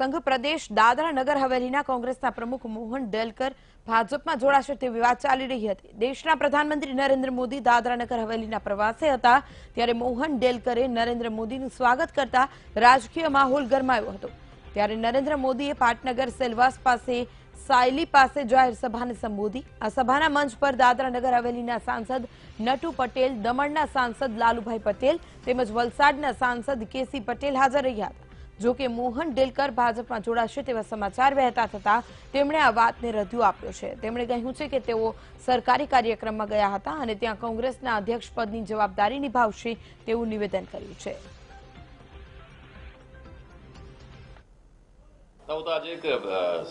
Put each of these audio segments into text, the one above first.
સંઘ પ્રદેશ દાદરા નગર હવેલીના કોંગ્રેસના પ્રમુખ મોહન ડેલકર ભાજપમાં જોડાશે તેવી વાત ચાલી રહી હતી. દેશના પ્રધાનમંત્રી નરેન્દ્ર મોદી દાદરા નગર હવેલીના પ્રવાસે હતા. ત્યારે મોહન ડેલકરે નરેન્દ્ર મોદીનું સ્વાગત કરતા રાજકીય માહોલ ગરમાયો હતો. ત્યારે નરેન્દ્ર મોદીએ પાટનગર સેલવાસ પાસે, સાયલી પાસે જાહેર સભાને સંબોધી. આ સભાના મંચ પર દાદરા નગર હવેલીના સાંસદ નટુ પટેલ, દમણના સાંસદ લાલુભાઈ પટેલ તેમજ વલસાડના સાંસદ કેસી પટેલ હાજર રહ્યા હતા. જો કે મોહન ડેલકર ભાજપમાં જોડાશે તેવા સમાચાર વહેતા થતા તેમણે આ વાતને રદ્યો આપ્યો છે. તેમણે કહ્યું છે કે તેઓ સરકારી કાર્યક્રમમાં ગયા હતા અને ત્યાં કોંગ્રેસના અધ્યક્ષ પદની જવાબદારી નિભાવશે તેવું નિવેદન કર્યું છે. આજે એક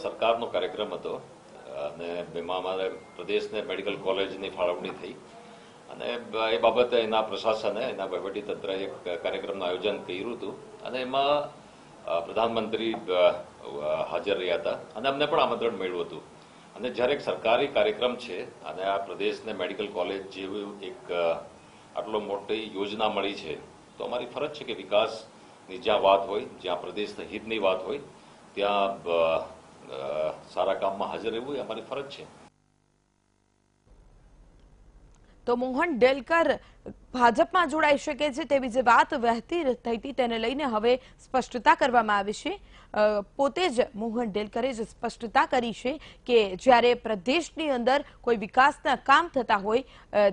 સરકારનો કાર્યક્રમ હતો, અને એમાં અમારે પ્રદેશને મેડિકલ કોલેજની ફાળવણી થઈ. અને એ બાબતે એના પ્રશાસને, એના વહીવટીતંત્રએ એક કાર્યક્રમનું આયોજન કર્યું હતું. અને એમાં પ્રધાનમંત્રી હાજર રહ્યા હતા. અને અમને પણ આમંત્રણ મળ્યું હતું. અને જ્યારે એક સરકારી કાર્યક્રમ છે, અને આ પ્રદેશને મેડિકલ કોલેજ જેવું એક આટલો મોટી યોજના મળી છે, તો અમારી ફરજ છે કે વિકાસની જ્યાં વાત હોય, જ્યાં પ્રદેશના હિતની વાત હોય, ત્યાં સારા કામમાં હાજર રહેવું એ અમારી ફરજ છે. તો મોહન ડેલકર ભાજપમાં જોડાઈ શકે છે તેવી જે વાત વહેતી થઈ હતી તેને લઈને હવે સ્પષ્ટતા કરવામાં આવી છે. પોતે જ મોહન ડેલકરે જ સ્પષ્ટતા કરી છે કે જ્યારે પ્રદેશની અંદર કોઈ વિકાસના કામ થતા હોય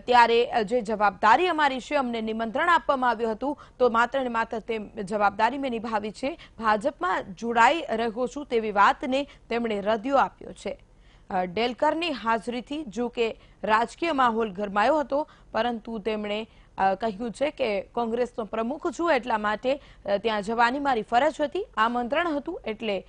ત્યારે જે જવાબદારી અમારી છે અમને નિમંત્રણ આપવામાં આવ્યું હતું, તો માત્ર ને માત્ર તે જવાબદારી મેં નિભાવી છે. ભાજપમાં જોડાઈ રહ્યો છું તેવી વાતને તેમણે રદિયો આપ્યો છે. ડેલકરની હાજરીથી જો કે રાજકીય માહોલ ગરમાયો હતો, પરંતુ તેમણે કહ્યું છે કે કોંગ્રેસનો પ્રમુખ છું એટલા માટે ત્યાં જવાની મારી ફરજ હતી. આમંત્રણ હતું એટલે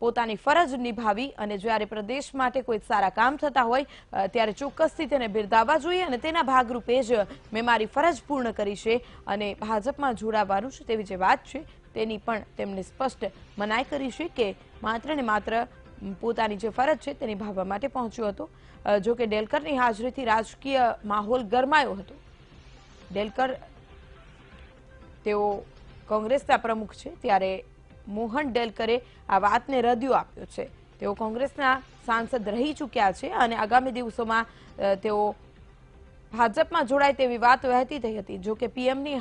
પોતાની ફરજ નિભાવી અને જ્યારે પ્રદેશ માટે કોઈ સારા કામ થતા હોય ત્યારે ચોક્કસથી તેને બિરદાવવા જોઈએ અને તેના ભાગરૂપે જ મેં મારી ફરજ પૂર્ણ કરી છે અને ભાજપમાં જોડાવાનું છે તેવી જે વાત છે, તેની પણ તેમણે સ્પષ્ટ મનાઈ કરી છે કે માત્ર ને માત્ર પોતાની જે ફરજ છે તેની નિભાવવા માટે પહોંચ્યો હતો. જો કે ડેલકરની હાજરીથી રાજકીય માહોલ ગરમાયો હતો. ડેલકર તેઓ કોંગ્રેસના પ્રમુખ છે, ત્યારે મોહન ડેલકરે આ વાતને રદિયો આપ્યો છે. તેઓ કોંગ્રેસના સાંસદ રહી ચૂક્યા છે અને આગામી દિવસોમાં તેઓ ભાજપમાં જોડાય તેવી વાત વહેતી થઈ હતી. જો કે પીએમની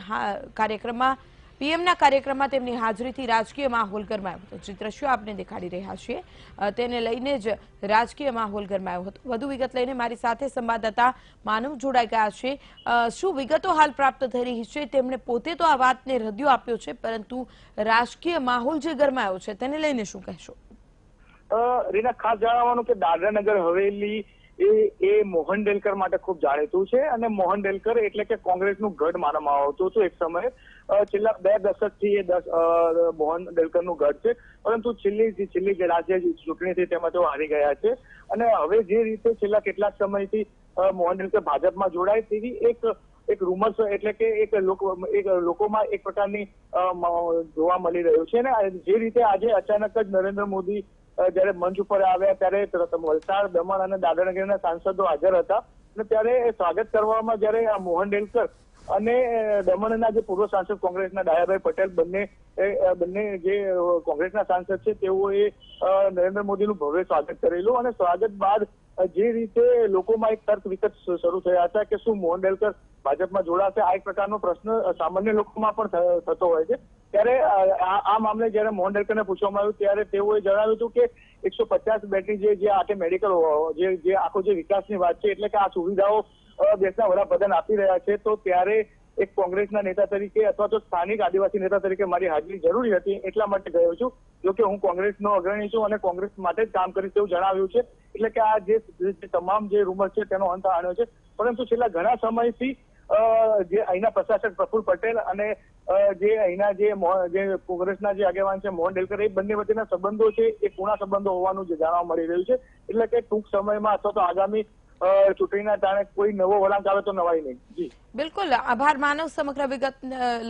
કાર્યક્રમમાં પીએમના કાર્યક્રમમાં તેમની હાજરીથી રાજકીય માહોલ ગરમાયો હતો. જે દ્રશ્યો આપને દેખાડી રહ્યા છીએ? તેને લઈને જ રાજકીય માહોલ ગરમાયો હતો. વધુ વિગત લઈને મારી સાથે સંવાદદાતા માનવ જોડાઈ ગયા છે. શું વિગતો હાલ પ્રાપ્ત થઈ રહી છે? તેમણે પોતે તો આ વાતને હૃદયો આપ્યો છે, પરંતુ રાજકીય માહોલ જે ગરમાયો છે, તેને લઈને શું કહેશો? રીના, ખાસ જણાવવાનું કે દાદરાનગર હવેલી એ એ મોહન ડેલકર માટે ખૂબ જાણીતું છે અને મોહન ડેલકર એટલે કે કોંગ્રેસનું ગઢ માનવામાં આવતું હતું એક સમયે. છેલ્લા બે દશકથી એ દસ મોહન ડેલકરનું ગઢ છે. પરંતુ છેલ્લી છેલ્લી રાજ્ય ચૂંટણીથી તેમાં તેઓ હારી ગયા છે. અને હવે જે રીતે છેલ્લા કેટલાક સમયથી મોહન ડેલકર ભાજપમાં જોડાય તેવી એક એક રૂમર્સ એટલે કે એક લોકો, એક લોકોમાં એક પ્રકારની જોવા મળી રહ્યું છે. અને જે રીતે આજે અચાનક જ નરેન્દ્ર મોદી જ્યારે મંચ ઉપર આવ્યા ત્યારે વલસાડ, દમણ અને દાદરાનગરના સાંસદો હાજર હતા. અને ત્યારે સ્વાગત કરવામાં જ્યારે આ મોહન ડેલકર અને દમણના જે પૂર્વ સાંસદ કોંગ્રેસના ડાયાભાઈ પટેલ બંને બંને જે કોંગ્રેસના સાંસદ છે તેઓએ નરેન્દ્ર મોદીનું ભવ્ય સ્વાગત કરેલું. અને સ્વાગત બાદ જે રીતે લોકોમાં એક તર્ક વિતર્ક શરૂ થયા હતા કે શું મોહન ડેલકર ભાજપમાં જોડાશે, આ એક પ્રકારનો પ્રશ્ન સામાન્ય લોકોમાં પણ થતો હોય છે. ત્યારે આ મામલે જયારે મોહન ડેલકરને પૂછવામાં આવ્યું, ત્યારે તેઓએ જણાવ્યું હતું કે એકસો પચાસ બેડની જે આખે મેડિકલ જે આખો જે વિકાસની વાત છે, એટલે કે આ સુવિધાઓ દેશના વડાપ્રધાન આપી રહ્યા છે, તો ત્યારે એક કોંગ્રેસના નેતા તરીકે અથવા તો સ્થાનિક આદિવાસી નેતા તરીકે મારી હાજરી જરૂરી હતી, એટલા માટે ગયો છું, જો કે હું કોંગ્રેસનો અગ્રણી છું અને કોંગ્રેસ માટે જ કામ કરીશ તેવું જણાવ્યું છે, એટલે કે આ જે તમામ જે રૂમર છે તેનો અંત આણ્યો છે, પરંતુ છેલ્લા ઘણા સમયથી જે અહીંના પ્રશાસક પ્રફુલ પટેલ અને જે અહીંના જે જે કોંગ્રેસના જે આગેવાન છે, મોહન ડેલકર, એ બંને વચ્ચેના સંબંધો છે, એ પૂર્ણા સંબંધો હોવાનું જે જાણવા મળી રહ્યું છે. એટલે કે ટૂંક સમયમાં અથવા તો આગામી ચૂંટણીના કારણે કોઈ નવો વળાંક આવે તો નવાઈ નહીં. જી. બિલકુલ. આભાર માનવ સમગ્ર વિગત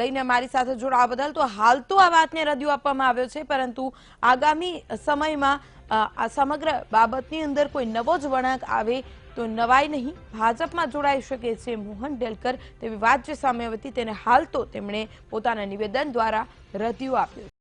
લઈને મારી સાથે જોડાવા બદલ. તો હાલ તો આ વાતને રજૂ આપવામાં આવ્યો છે, પરંતુ આગામી સમયમાં આ સમગ્ર બાબતની અંદર કોઈ નવો જ વળાંક આવે તો નવાઈ નહીં, ભાજપમાં જોડાઈ શકે છે મોહન ડેલકર. તેવી વાત જે સામે હતી તેને હાલ તો તેમણે પોતાના નિવેદન દ્વારા રદિયો આપ્યો